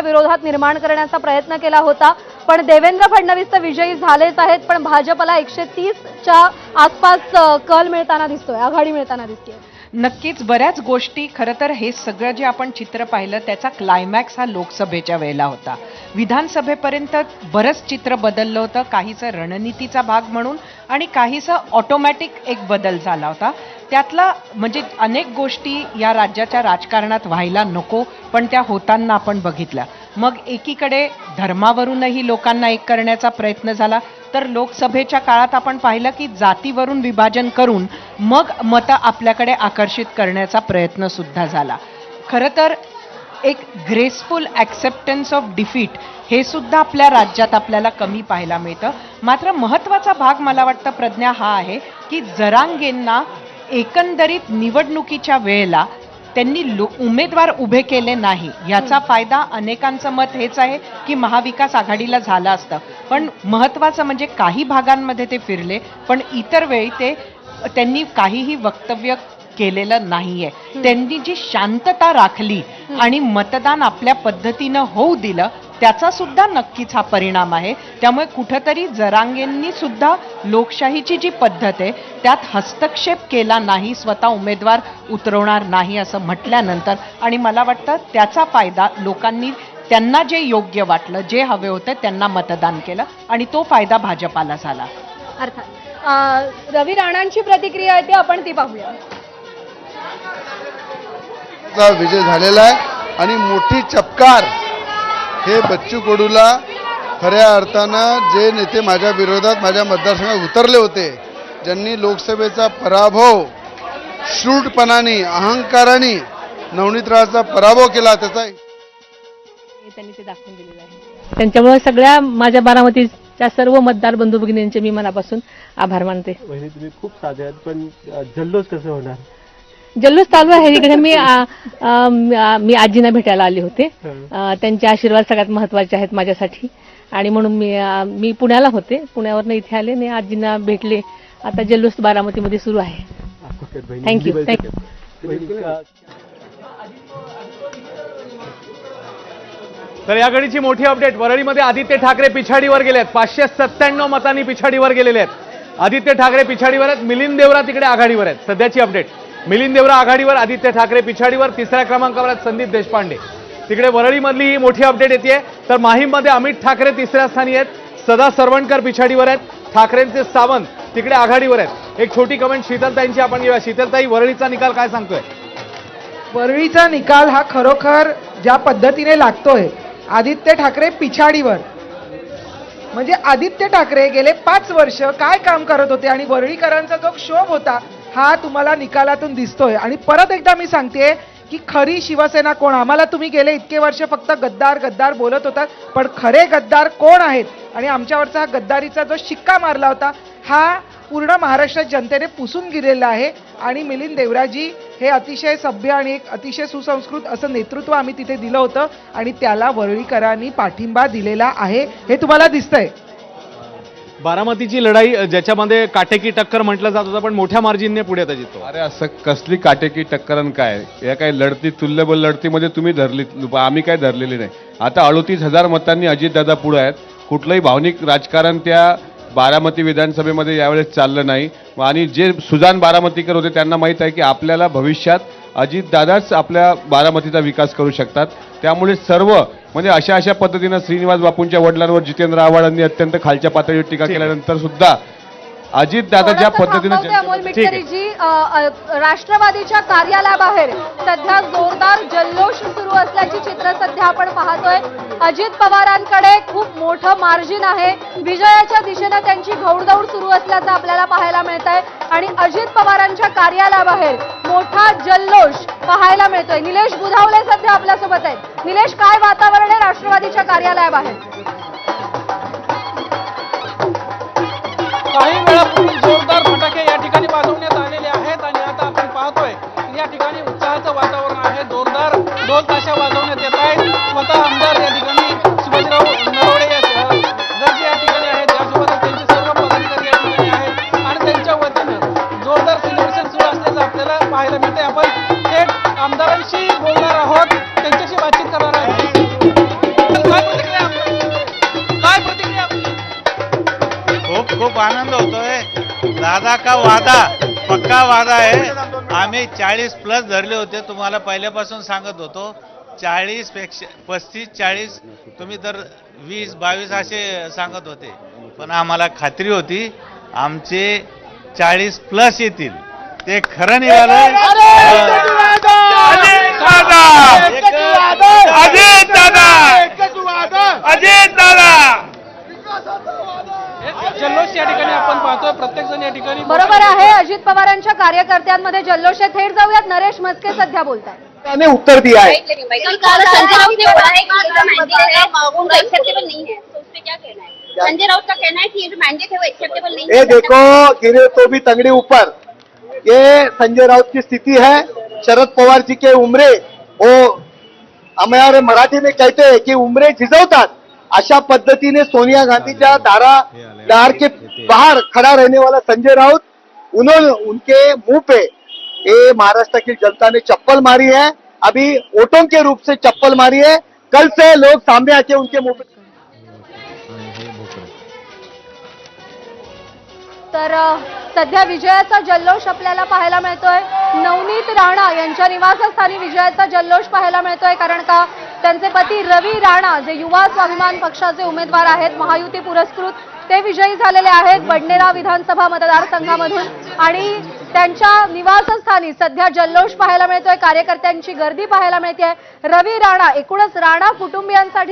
विरोधात निर्माण करण्याचा प्रयत्न केला होता. पण देवेंद्र फडणवीस तर विजयी झालेच आहेत पण भाजपला एकशे तीसच्या आसपास कल मिळताना दिसतोय आघाडी मिळताना दिसतोय. नक्कीच बऱ्याच गोष्टी खरं तर हे सगळं जे आपण चित्र पाहिलं त्याचा क्लायमॅक्स हा लोकसभेच्या वेळेला होता. विधानसभेपर्यंत बरंच चित्र बदललं होतं काहीचं रणनीतीचा भाग म्हणून आणि काहीचं ऑटोमॅटिक एक बदल झाला होता. त्यातला म्हणजे अनेक गोष्टी या राज्याच्या राजकारणात व्हायला नको पण त्या होताना आपण बघितल्या. मग एकीकडे धर्मावरूनही लोकांना एक करण्याचा प्रयत्न झाला. तर लोकसभेच्या काळात आपण पाहिलं की जातीवरून विभाजन करून मग मतं आपल्याकडे आकर्षित करण्याचा प्रयत्नसुद्धा झाला. खरं तर एक ग्रेसफुल ॲक्सेप्टन्स ऑफ डिफीट हे सुद्धा आपल्या राज्यात आपल्याला कमी पाहायला मिळतं. मात्र महत्त्वाचा भाग मला वाटतं प्रज्ञा हा आहे की जरांगेंना एकंदरीत निवडणुकीच्या वेळेला त्यांनी लो उमेदवार उभे केले नाही. याचा फायदा अनेकांचं मत हेच आहे की महाविकास आघाडीला झालं असतं. पण महत्त्वाचं म्हणजे काही भागांमध्ये ते फिरले पण इतर वेळी ते त्यांनी काहीही वक्तव्य केलेलं नाहीये. त्यांनी जी शांतता राखली आणि मतदान आपल्या पद्धतीनं होऊ दिलं त्याचा सुद्धा नक्कीच हा परिणाम आहे. त्यामुळे कुठंतरी जरांगेंनी सुद्धा लोकशाहीची जी पद्धत आहे त्यात हस्तक्षेप केला नाही स्वतः उमेदवार उतरवणार नाही असं म्हटल्यानंतर आणि मला वाटतं त्याचा फायदा लोकांनी त्यांना जे योग्य वाटलं जे हवे होते त्यांना मतदान केलं आणि तो फायदा भाजपाला झाला. अर्थात. अ, रवी राणांची प्रतिक्रिया आहे ती आपण ती पाहूया. विजय झालेला आहे आणि मोठी चपकार हे बच्चू कडूला खऱ्या अर्थानं जे नेते माझ्या विरोधात माझ्या मतदारसंघात उतरले होते ज्यांनी लोकसभेचा पराभव शूटपणाने अहंकाराने नवनीत राळचा पराभव केला त्याचा त्यांनी ते दाखवून दिलेलं आहे. त्यांच्यामुळे सगळ्या माझ्या बारामतीच्या सर्व मतदार बंधू भगिनींचे मी मनापासून आभार मानते. तुम्ही खूप साधे आहेत पण जल्लोष कसं होणार? जल्लोष चालू आहे. इकडे मी आ, आ, मी- आजींना भेटायला आले होते. त्यांचे आशीर्वाद सगळ्यात महत्त्वाचे आहेत माझ्यासाठी. आणि म्हणून मी आ, मी पुण्याला होते. पुण्यावरनं इथे आले आणि आजींना भेटले. आता जल्लोष बारामतीमध्ये सुरू आहे. वहिनी, का- तर या घडीची मोठी अपडेट वरळीमध्ये आदित्य ठाकरे पिछाडीवर गेले आहेत पाचशे सत्त्याण्णव मतांनी पिछाडीवर गेलेले आहेत. आदित्य ठाकरे पिछाडीवर आहेत. मिलिंद देवरा तिकडे आघाडीवर आहेत. सध्याची अपडेट मिलिंद देवरा आघाडीवर आदित्य ठाकरे पिछाडीवर तिसऱ्या क्रमांकावर आहेत संदीप देशपांडे. तिकडे वरळीमधली ही मोठी अपडेट येते तर माहीममध्ये अमित ठाकरे तिसऱ्या स्थानी आहेत सदा सरवणकर पिछाडीवर आहेत ठाकरेंचे सावंत तिकडे आघाडीवर आहेत. एक छोटी कमेंट शीतलताईंची आपण घेऊया. शीतलताई वरळीचा निकाल काय सांगतोय? वरळीचा निकाल हा खरोखर ज्या पद्धतीने लागतोय आदित्य ठाकरे पिछाडीवर. म्हणजे आदित्य ठाकरे गेले पाच वर्ष काय काम करत होते आणि वरळीकरांचा जो क्षोभ होता हा तुम्हाला निकालातून दिसतोय. आणि परत एकदा मी सांगते की खरी शिवसेना कोण? आम्हाला तुम्ही गेले इतके वर्ष फक्त गद्दार गद्दार बोलत होतात. पण खरे गद्दार कोण आहेत? आणि आमच्यावरचा हा गद्दारीचा जो शिक्का मारला होता हा पूर्ण महाराष्ट्र जनतेने पुसून गेलेला आहे. आणि मिलिंद देवराजी हे अतिशय सभ्य आणि एक अतिशय सुसंस्कृत असं नेतृत्व आम्ही तिथे दिलं होतं. आणि त्याला वरळीकरांनी पाठिंबा दिलेला आहे. हे तुम्हाला दिसतंय. बारामतीची लढाई ज्याच्यामध्ये काटेकी टक्कर म्हटलं जात होतं पण मोठ्या मार्जिनने पुढे आता जितो. अरे असं कसली काटेकी टक्करन काय? या काही लढती तुल्यबल लढतीमध्ये तुम्ही धरली आम्ही काय धरलेली नाही. आता अडोतीस हजार मतांनी अजितदादा पुढे आहेत. कुठलंही भावनिक राजकारण त्या बारामती विधानसभेमध्ये यावेळेस चाललं नाही. आणि जे सुजान बारामतीकर होते त्यांना माहीत आहे की आपल्याला भविष्यात अजितदादाच आपल्या बारामतीचा विकास करू शकतात. त्यामुळे सर्व म्हणजे अशा अशा पद्धतीनं श्रीनिवास बापूंच्या वडिलांवर जितेंद्र आव्हाडांनी अत्यंत खालच्या पातळीवर टीका केल्यानंतर सुद्धा अजितदादा ज्या थोडंसं पद्धतीनं राष्ट्रवादीच्या कार्यालयाबाहेर सध्या जोरदार जल्लोष सुरू असल्याची चित्र सध्या आपण पाहतोय. अजित पवारांकडे खूप मोठं मार्जिन आहे. विजयाच्या दिशेनं त्यांची घौडदौड सुरू असल्याचं आपल्याला पाहायला मिळत आहे आणि अजित पवारांच्या कार्यालयाबाहेर मोठा जल्लोष पाहायला मिळतोय. निलेश बुधावले सध्या आपल्यासोबत आहेत. निलेश काय वातावरण आहे राष्ट्रवादीच्या कार्यालयाबाहेर? जोरदार फटाके या ठिकाणी वाजवण्यात आलेले आहेत आणि आता आपण पाहतोय या ठिकाणी उत्साहाचं वातावरण आहे. जोरदार दोन ताशा वाजवण्यात येत आहेत. स्वतः आमदार या ठिकाणी शिवाजीराव नरवडे जे या ठिकाणी आहेत. त्यासोबतच त्यांचे सर्व पदाधिकारी या ठिकाणी आहेत. आणि त्यांच्या वतीनं जोरदार सेलिब्रेशन सुरू असल्याचं आपल्याला पाहायला मिळते आपण थेट आमदारांशी बोलणार आहोत. त्यांच्याशी बातचीत करणार आहोत. खूप खूप आनंद होतोय. दादा का वादा? पक्का वादा आहे. आम्ही चाळीस प्लस धरले होते. तुम्हाला पहिल्यापासून सांगत होतो. चाळीसपेक्षा पस्तीस चाळीस तुम्ही तर वीस बावीस असे सांगत होते. पण आम्हाला खात्री होती आमचे चाळीस प्लस येतील. ते खरं निघालं अजित दादा अजित दादा एक जल्लोष या ठिकाणी आपण पाहतोय प्रत्येक जण या ठिकाणी बरोबर आहे. अजित पवारांच्या कार्यकर्त्यांमध्ये जल्लोष आहे थेट जाऊयात. नरेश मस्के सध्या बोलताय ने उत्तर दिया है संजय राउत ने बोला है कि ये जो मैंडेट है वो एक्सेप्टेबल नहीं. है तो उस पे क्या कहना है? संजय राउत का कहना है कि ये जो मैंडेट है वो एक्सेप्टेबल नहीं ये है देखो गिरे तो भी तंगड़ी ऊपर. ये संजय राउत की स्थिति है. शरद पवार जी के उमरे वो हमारे मराठी में कहते हैं कि उमरे झिजवतात अशा पद्धतीने सोनिया गांधीच्या दारा दार के बाहर खड़ा रहने वाला संजय राउत उन्होंने उनके मुंह पे ये महाराष्ट्र की जनता ने चप्पल मारी है अभी वोटों के रूप से चप्पल मारी है कल से लोग सामने आके उनके मुंह पे तर सध्या विजयाचा जल्लोष आपल्याला पाहायला मिळतोय. नवनीत राणा यांच्या निवासस्थानी विजयाचा जल्लोष पाहायला मिळतोय कारण का त्यांचे पती रवी राणा जे युवा स्वाभिमान पक्षाचे उमेदवार आहेत महायुती पुरस्कृत ते विजयी झालेले आहेत बडनेरा विधानसभा मतदारसंघामधून. आणि त्यांच्या निवासस्थानी सध्या जल्लोष पाहायला मिळतोय कार्यकर्त्यांची गर्दी पाहायला मिळते रवी राणा एकूणच राणा कुटुंबियांसाठी